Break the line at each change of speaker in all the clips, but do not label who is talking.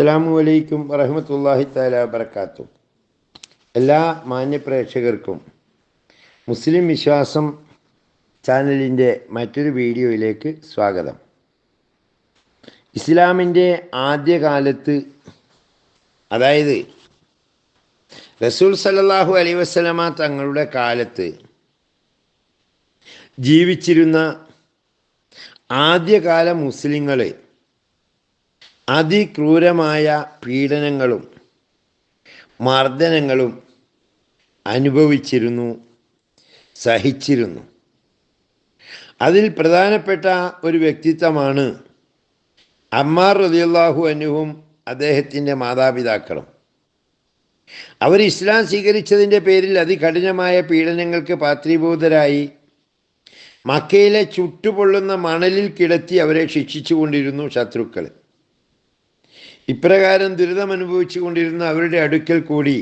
അസ്സാമു അലൈക്കും വറഹമത്തല്ലാഹി താല വബർക്കാത്തു എല്ലാ മാന്യപ്രേക്ഷകർക്കും മുസ്ലിം വിശ്വാസം ചാനലിന്റെ മറ്റൊരു വീഡിയോയിലേക്ക് സ്വാഗതം. ഇസ്ലാമിന്റെ ആദ്യകാലത്ത് അതായത് റസൂൽ സലല്ലാഹു അലൈ വസ്ലമ തങ്ങളുടെ കാലത്ത് ജീവിച്ചിരുന്ന ആദ്യകാല മുസ്ലിങ്ങൾ അതിക്രൂരമായ പീഡനങ്ങളും മർദ്ദനങ്ങളും അനുഭവിച്ചിരുന്നു സഹിച്ചിരുന്നു. അതിൽ പ്രധാനപ്പെട്ട ഒരു വ്യക്തിത്വമാണ് അമ്മാർ റതിയല്ലാഹു അനുവും അദ്ദേഹത്തിന്റെ മാതാപിതാക്കളും. അവർ ഇസ്ലാം സ്വീകരിച്ചതിന്റെ പേരിൽ അതികഠിനമായ പീഡനങ്ങൾക്ക് പാത്രീഭൂതരായി മക്കയിലെ ചുട്ടുപൊള്ളുന്ന മണലിൽ കിടത്തി അവരെ ശിക്ഷിച്ചുകൊണ്ടിരുന്നു ശത്രുക്കൾ. ഇപ്രകാരം ദുരിതം അനുഭവിച്ചു കൊണ്ടിരുന്ന അവരുടെ അടുക്കൽ കൂടി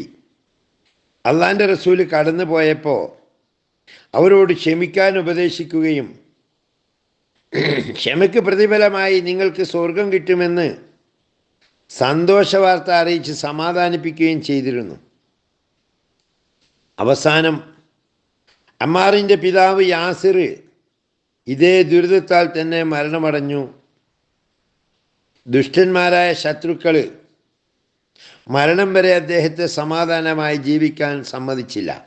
അള്ളാന്റെ റസൂൽ കടന്നു പോയപ്പോൾ അവരോട് ക്ഷമിക്കാൻ ഉപദേശിക്കുകയും ക്ഷമയ്ക്ക് പ്രതിഫലമായി നിങ്ങൾക്ക് സ്വർഗം കിട്ടുമെന്ന് സന്തോഷ വാർത്ത അറിയിച്ച് സമാധാനിപ്പിക്കുകയും ചെയ്തിരുന്നു. അവസാനം അമ്മാറിന്റെ പിതാവ് യാസിർ ഇതേ ദുരിതത്താൽ തന്നെ മരണമടഞ്ഞു. ദുഷ്ടന്മാരായ ശത്രുക്കൾ മരണം വരെ അദ്ദേഹത്തെ സമാധാനമായി ജീവിക്കാൻ സമ്മതിച്ചില്ല.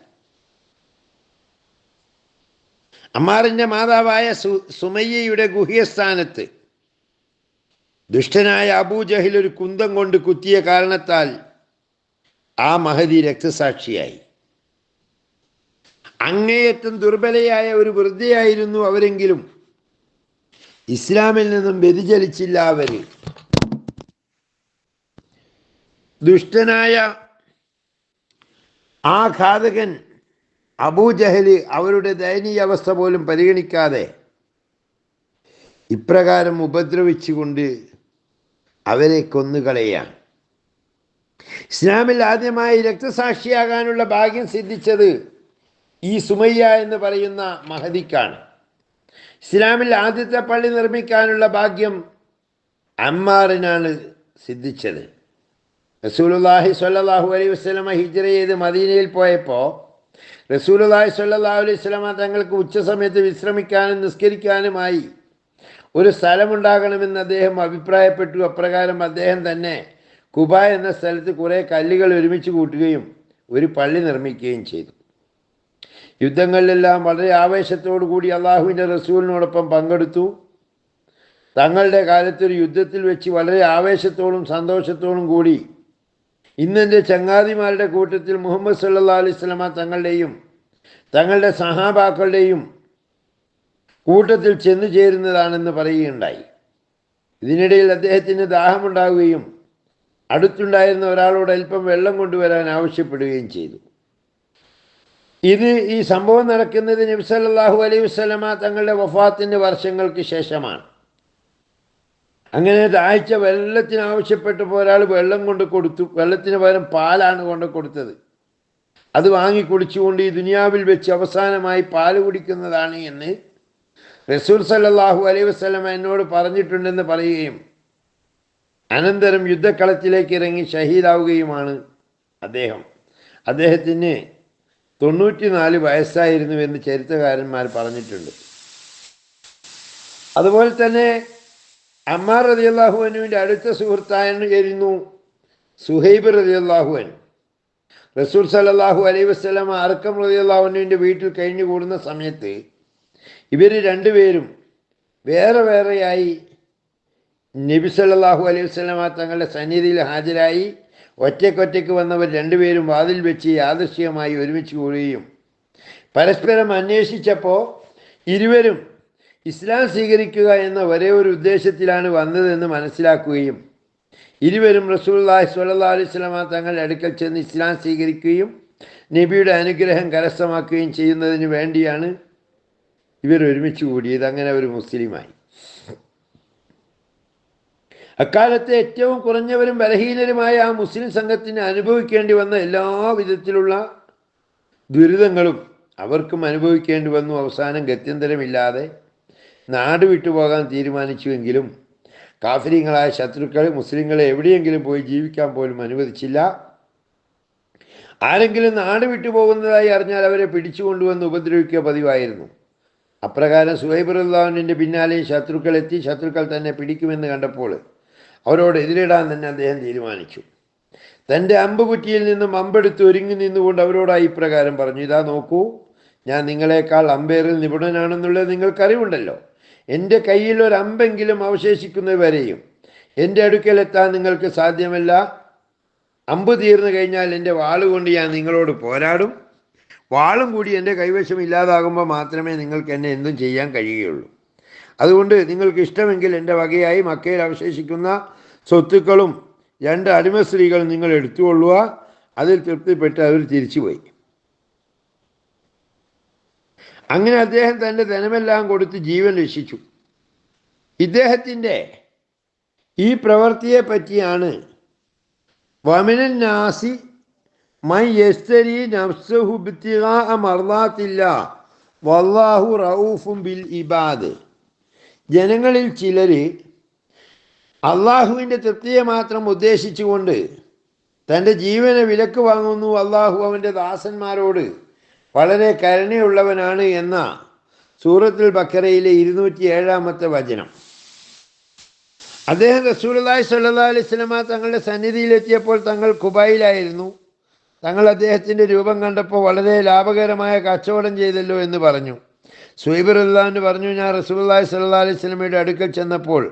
അമ്മാറിന്റെ മാതാവായ സുമയ്യയുടെ ഗുഹ്യസ്ഥാനത്ത് ദുഷ്ടനായ അബൂജഹിൽ ഒരു കുന്തം കൊണ്ട് കുത്തിയ കാരണത്താൽ ആ മഹതി രക്തസാക്ഷിയായി. അങ്ങേയറ്റം ദുർബലയായ ഒരു വൃദ്ധയായിരുന്നു അവരെങ്കിലും ഇസ്ലാമിൽ നിന്നും വ്യതിചലിച്ചില്ല അവർ ദുഷ്ടനായ ആ ഘാതകൻ അബൂജഹൽ അവരുടെ ദയനീയ അവസ്ഥ പോലും പരിഗണിക്കാതെ ഇപ്രകാരം ഉപദ്രവിച്ചുകൊണ്ട് അവരെ കൊന്നുകളയാണ്. ഇസ്ലാമിൽ ആദ്യമായി രക്തസാക്ഷിയാകാനുള്ള ഭാഗ്യം സിദ്ധിച്ചത് ഈ സുമയ്യ എന്ന് പറയുന്ന മഹദിക്കാണ്. ഇസ്ലാമിൽ ആദ്യത്തെ പള്ളി നിർമ്മിക്കാനുള്ള ഭാഗ്യം അമ്മാറിനാണ് സിദ്ധിച്ചത്. റസൂലുല്ലാഹി സ്വല്ലല്ലാഹു അലൈ വസ്ലമ ഹിജ്റ ചെയ്ത് മദീനയിൽ പോയപ്പോൾ റസൂലുല്ലാഹി സ്വല്ലല്ലാഹു അലൈഹി വസ്ലമ തങ്ങൾക്ക് ഉച്ചസമയത്ത് വിശ്രമിക്കാനും നിസ്കരിക്കാനുമായി ഒരു സ്ഥലമുണ്ടാകണമെന്ന് അദ്ദേഹം അഭിപ്രായപ്പെട്ടു. അപ്രകാരം അദ്ദേഹം തന്നെ കുബ എന്ന സ്ഥലത്ത് കുറേ കല്ലുകൾ ഒരുമിച്ച് കൂട്ടുകയും ഒരു പള്ളി നിർമ്മിക്കുകയും ചെയ്തു. യുദ്ധങ്ങളിലെല്ലാം വളരെ ആവേശത്തോടു കൂടി അള്ളാഹുവിന്റെ റസൂലിനോടൊപ്പം പങ്കെടുത്തു. തങ്ങളുടെ കാലത്തൊരു യുദ്ധത്തിൽ വെച്ച് വളരെ ആവേശത്തോടും സന്തോഷത്തോടും കൂടി ഇന്നെന്റെ ചങ്ങാതിമാരുടെ കൂട്ടത്തിൽ മുഹമ്മദ് സല്ലാ അലൈഹി സ്വലമ തങ്ങളുടെയും തങ്ങളുടെ സഹാബാക്കളുടെയും കൂട്ടത്തിൽ ചെന്നു ചേരുന്നതാണെന്ന് പറയുകയുണ്ടായി. ഇതിനിടയിൽ അദ്ദേഹത്തിന് ദാഹമുണ്ടാവുകയും അടുത്തുണ്ടായിരുന്ന ഒരാളോട് അല്പം വെള്ളം കൊണ്ടുവരാൻ ആവശ്യപ്പെടുകയും ചെയ്തു. ഇത് ഈ സംഭവം നടക്കുന്നത് നബി സല്ലല്ലാഹു അലൈഹി വസല്ലമ തങ്ങളുടെ വഫാത്തിന്റെ വർഷങ്ങൾക്ക് ശേഷമാണ്. അങ്ങനെ താഴ്ച വെള്ളത്തിന് ആവശ്യപ്പെട്ടപ്പോൾ ഒരാൾ വെള്ളം കൊണ്ട് കൊടുത്തു. വെള്ളത്തിന് പകരം പാലാണ് കൊണ്ട് കൊടുത്തത്. അത് വാങ്ങി കുടിച്ചുകൊണ്ട് ഈ ദുനിയാവിൽ വെച്ച് അവസാനമായി പാൽ കുടിക്കുന്നതാണ് എന്ന് റസൂൽ സല്ലാഹു അലൈഹി വസല്ലമ എന്നോട് പറഞ്ഞിട്ടുണ്ടെന്ന് പറയുകയും അനന്തരം യുദ്ധക്കളത്തിലേക്ക് ഇറങ്ങി ഷഹീദാവുകയുമാണ് അദ്ദേഹം. അദ്ദേഹത്തിന് തൊണ്ണൂറ്റി നാല് വയസ്സായിരുന്നു എന്ന് ചരിത്രകാരന്മാർ പറഞ്ഞിട്ടുണ്ട്. അതുപോലെ തന്നെ അമ്മാർ റതി അള്ളാഹുവിനുവിന്റെ അടുത്ത സുഹൃത്തായിരുന്നു സുഹൈബ് റതി അള്ളാഹുവൻ റസൂൽ സലല്ലാഹു അലൈ വസ്ലം അർക്കം റതി അള്ളാഹുവിന്റെ വീട്ടിൽ കഴിഞ്ഞുകൂടുന്ന സമയത്ത് ഇവർ രണ്ടുപേരും വേറെ വേറെയായി നബി സല്ലാഹു അലൈഹി വസ്ലാമ തങ്ങളുടെ സന്നിധിയിൽ ഹാജരായി ഒറ്റയ്ക്കൊറ്റയ്ക്ക് വന്നവർ രണ്ടുപേരും വാതിൽ വെച്ച് യാദൃശ്യമായി ഒരുമിച്ച് കൂടുകയും പരസ്പരം അന്വേഷിച്ചപ്പോൾ ഇരുവരും ഇസ്ലാം സ്വീകരിക്കുക എന്ന ഒരേ ഒരു ഉദ്ദേശത്തിലാണ് വന്നതെന്ന് മനസ്സിലാക്കുകയും ഇരുവരും റസൂല്ലാഹി അലൈഹി സ്വലാമ തങ്ങളുടെ അടുക്കൽ ചെന്ന് ഇസ്ലാം സ്വീകരിക്കുകയും നബിയുടെ അനുഗ്രഹം കരസ്ഥമാക്കുകയും ചെയ്യുന്നതിന് വേണ്ടിയാണ് ഇവർ ഒരുമിച്ച് കൂടിയത്. അങ്ങനെ ഒരു മുസ്ലിമായി. അക്കാലത്തെ ഏറ്റവും കുറഞ്ഞവരും ബലഹീനരുമായ ആ മുസ്ലിം സംഘത്തിന് അനുഭവിക്കേണ്ടി വന്ന എല്ലാ വിധത്തിലുള്ള ദുരിതങ്ങളും അവർക്കും അനുഭവിക്കേണ്ടി വന്നു. അവസാനം ഗത്യന്തരമില്ലാതെ നാട് വിട്ടുപോകാൻ തീരുമാനിച്ചുവെങ്കിലും കാഫര്യങ്ങളായ ശത്രുക്കൾ മുസ്ലിങ്ങളെ എവിടെയെങ്കിലും പോയി ജീവിക്കാൻ പോലും അനുവദിച്ചില്ല. ആരെങ്കിലും നാട് വിട്ടുപോകുന്നതായി അറിഞ്ഞാൽ അവരെ പിടിച്ചുകൊണ്ടുവന്ന് ഉപദ്രവിക്കുക പതിവായിരുന്നു. അപ്രകാരം സുഹൈബുറുല്ലാവിന്റെ പിന്നാലെയും ശത്രുക്കൾ എത്തി. ശത്രുക്കൾ തന്നെ പിടിക്കുമെന്ന് കണ്ടപ്പോൾ അവരോട് എതിരിടാൻ തന്നെ അദ്ദേഹം തീരുമാനിച്ചു. തന്റെ അമ്പ് കുറ്റിയിൽ നിന്നും അമ്പെടുത്ത് ഒരുങ്ങി നിന്നുകൊണ്ട് അവരോടായി ഇപ്രകാരം പറഞ്ഞു ഇതാ നോക്കൂ ഞാൻ നിങ്ങളെക്കാൾ അമ്പേറിൽ നിപുണനാണെന്നുള്ളത് നിങ്ങൾക്കറിവുണ്ടല്ലോ. എന്റെ കയ്യിൽ ഒരു അമ്പെങ്കിലും അവശേഷിക്കുന്നവരെയും എന്റെ അടുക്കലെത്താൻ നിങ്ങൾക്ക് സാധ്യമല്ല. അമ്പ് തീർന്നു കഴിഞ്ഞാൽ എന്റെ വാളുകൊണ്ട് ഞാൻ നിങ്ങളോട് പോരാടും. വാളും കൂടി എന്റെ കൈവശം ഇല്ലാതാകുമ്പോൾ മാത്രമേ നിങ്ങൾക്ക് എന്നെ എന്തും ചെയ്യാൻ കഴിയുകയുള്ളൂ. അതുകൊണ്ട് നിങ്ങൾക്ക് ഇഷ്ടമെങ്കിൽ എന്റെ വകയായി മക്കയിൽ അവശേഷിക്കുന്ന സ്വത്തുക്കളും രണ്ട് അടിമ സ്ത്രീകൾ നിങ്ങൾ എടുത്തുകൊള്ളുക. അതിൽ തൃപ്തിപ്പെട്ട് അവർ തിരിച്ചുപോയി. അങ്ങനെ അദ്ദേഹം തന്റെ ധനമെല്ലാം കൊടുത്ത് ജീവൻ രക്ഷിച്ചു. ഇദ്ദേഹത്തിന്റെ ഈ പ്രവൃത്തിയെ പറ്റിയാണ് വമിനൻ നാസി മൈ യസ്തരി നഫ്സഹു ബിത്തിഗാ മർദാത്തില്ല വല്ലാഹു റഊഫും ബിൽ ഇബാദ്. ജനങ്ങളിൽ ചിലർ അള്ളാഹുവിന്റെ തൃപ്തിയെ മാത്രം ഉദ്ദേശിച്ചുകൊണ്ട് തന്റെ ജീവനെ വിലക്ക് വാങ്ങുന്നു. അള്ളാഹു അവന്റെ ദാസന്മാരോട് വളരെ കരുണയുള്ളവനാണ് എന്ന സൂറത്തുൽ ബക്കറയിലെ ഇരുന്നൂറ്റി ഏഴാമത്തെ വചനം. അദ്ദേഹം റസൂലി സല്ലാ അലൈഹി സ്വലമ തങ്ങളുടെ സന്നിധിയിലെത്തിയപ്പോൾ തങ്ങൾ കുബായിലായിരുന്നു തങ്ങൾ അദ്ദേഹത്തിന്റെ രൂപം കണ്ടപ്പോൾ വളരെ ലാഭകരമായ കച്ചവടം ചെയ്തല്ലോ എന്ന് പറഞ്ഞു. അള്ളാഹുവിന് പറഞ്ഞു ഞാൻ റസൂല്ലായി സല്ലാ അലൈഹി സ്വലമയുടെ അടുക്കൽ ചെന്നപ്പോൾ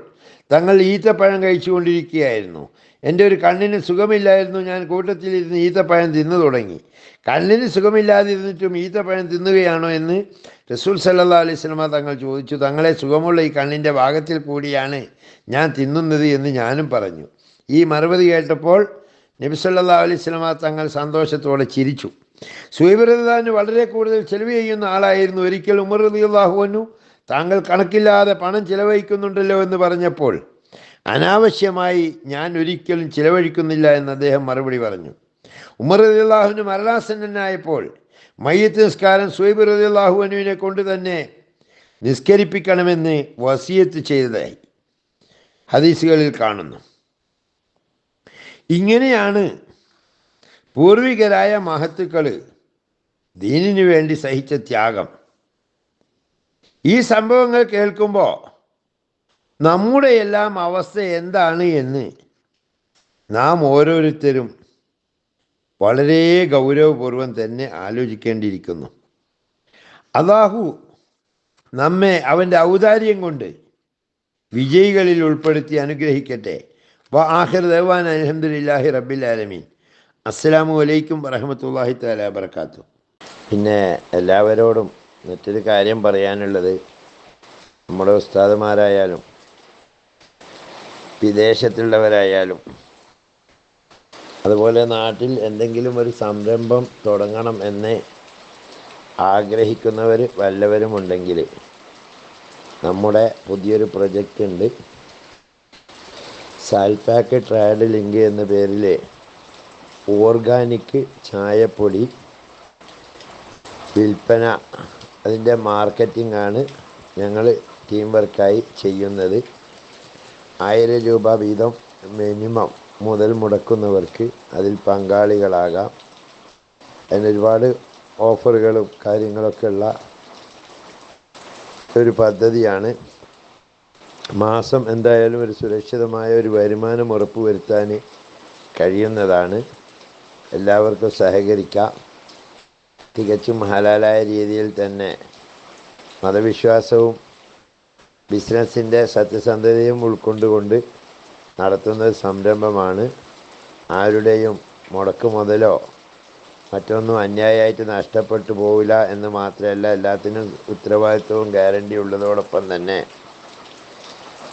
തങ്ങൾ ഈത്തപ്പഴം കഴിച്ചുകൊണ്ടിരിക്കുകയായിരുന്നു. എന്റെ ഒരു കണ്ണിന് സുഖമില്ലായിരുന്നു. ഞാൻ കൂട്ടത്തിലിരുന്ന് ഈത്തപ്പഴം തിന്നു തുടങ്ങി. കണ്ണിന് സുഖമില്ലാതിരുന്നിട്ടും ഈത്തപ്പഴം തിന്നുകയാണോ എന്ന് റസൂൽ സല്ലാ അലൈഹി സ്വലമ തങ്ങൾ ചോദിച്ചു. തങ്ങളെ സുഖമുള്ള ഈ കണ്ണിന്റെ ഭാഗത്തിൽ കൂടിയാണ് ഞാൻ തിന്നുന്നത് എന്ന് ഞാനും പറഞ്ഞു. ഈ മറുപടി കേട്ടപ്പോൾ നബി സല്ലാ അലൈഹി സ്വലമ തങ്ങൾ സന്തോഷത്തോടെ ചിരിച്ചു. സുഹൈബുറദാന് വളരെ കൂടുതൽ ചെലവ് ചെയ്യുന്ന ആളായിരുന്നു ഒരിക്കൽ ഉമർ റലിയുള്ളാഹുവനു താങ്കൾ കണക്കില്ലാതെ പണം ചിലവഴിക്കുന്നുണ്ടല്ലോ എന്ന് പറഞ്ഞപ്പോൾ അനാവശ്യമായി ഞാൻ ഒരിക്കലും ചിലവഴിക്കുന്നില്ല എന്ന് അദ്ദേഹം മറുപടി പറഞ്ഞു. ഉമർ റലിയുള്ളാഹുവിന് മരണാസന്നനായപ്പോൾ മയ്യത്ത് നിസ്കാരം സുഹൈബ് റലിയുള്ളാഹുവിനെ കൊണ്ട് തന്നെ നിസ്കരിപ്പിക്കണമെന്ന് വസിയത്ത് ചെയ്തതായി. ഹദീസുകളിൽ കാണുന്നു. ഇങ്ങനെയാണ് പൂർവികരായ മഹത്തുക്കൾ ദീനിനു വേണ്ടി സഹിച്ച ത്യാഗം. ഈ സംഭവങ്ങൾ കേൾക്കുമ്പോൾ നമ്മുടെ എല്ലാം അവസ്ഥ എന്താണ് എന്ന് നാം ഓരോരുത്തരും വളരെ ഗൗരവപൂർവം തന്നെ ആലോചിക്കേണ്ടിയിരിക്കുന്നു. അള്ളാഹു നമ്മെ അവന്റെ ഔദാര്യം കൊണ്ട് വിജയികളിൽ ഉൾപ്പെടുത്തി അനുഗ്രഹിക്കട്ടെ. ആഹിർ ദേവാൻ അലഹമുല്ലാഹി റബ്ബിൽ ആലമീൻ. അസ്സലാമു അലൈക്കും വറഹമത്തല്ലാഹി തല വർക്കാത്തു പിന്നെ എല്ലാവരോടും മറ്റൊരു കാര്യം പറയാനുള്ളത് നമ്മുടെ ഉസ്താദുമാരായാലും വിദേശത്തുള്ളവരായാലും അതുപോലെ നാട്ടിൽ എന്തെങ്കിലും ഒരു സംരംഭം തുടങ്ങണം എന്ന് ആഗ്രഹിക്കുന്നവർ വല്ലവരുമുണ്ടെങ്കിൽ നമ്മുടെ പുതിയൊരു പ്രൊജക്റ്റ് ഉണ്ട്. സാൽപാക്ക് ട്രയഡ് ലിങ്ക് എന്ന പേരിലെ ഓർഗാനിക് ചായപ്പൊടി വിൽപ്പന. അതിന്റെ മാർക്കറ്റിംഗ് ആണ് ഞങ്ങൾ ടീം വർക്കായി ചെയ്യുന്നത്. ആയിരം രൂപ വീതം മിനിമം മുതൽ മുടക്കുന്നവർക്ക് അതിൽ പങ്കാളികളാകാം. അതിനൊരുപാട് ഓഫറുകളും കാര്യങ്ങളൊക്കെ ഉള്ള ഒരു പദ്ധതിയാണ് മാസം എന്തായാലും ഒരു സുരക്ഷിതമായ ഒരു വരുമാനം ഉറപ്പുവരുത്താൻ കഴിയുന്നതാണ്. എല്ലാവർക്കും സഹകരിക്കാം. തികച്ചും ഹലാലായ രീതിയിൽ തന്നെ മതവിശ്വാസവും ബിസിനസ്സിന്റെ സത്യസന്ധതയും ഉൾക്കൊണ്ടുകൊണ്ട് നടത്തുന്ന സംരംഭമാണ്. ആരുടെയും മുടക്ക് മുതലോ മറ്റൊന്നും അന്യായമായിട്ട് നഷ്ടപ്പെട്ടു പോവില്ല എന്ന് മാത്രമല്ല എല്ലാത്തിനും ഉത്തരവാദിത്വവും ഗ്യാരണ്ടി ഉള്ളതോടൊപ്പം തന്നെ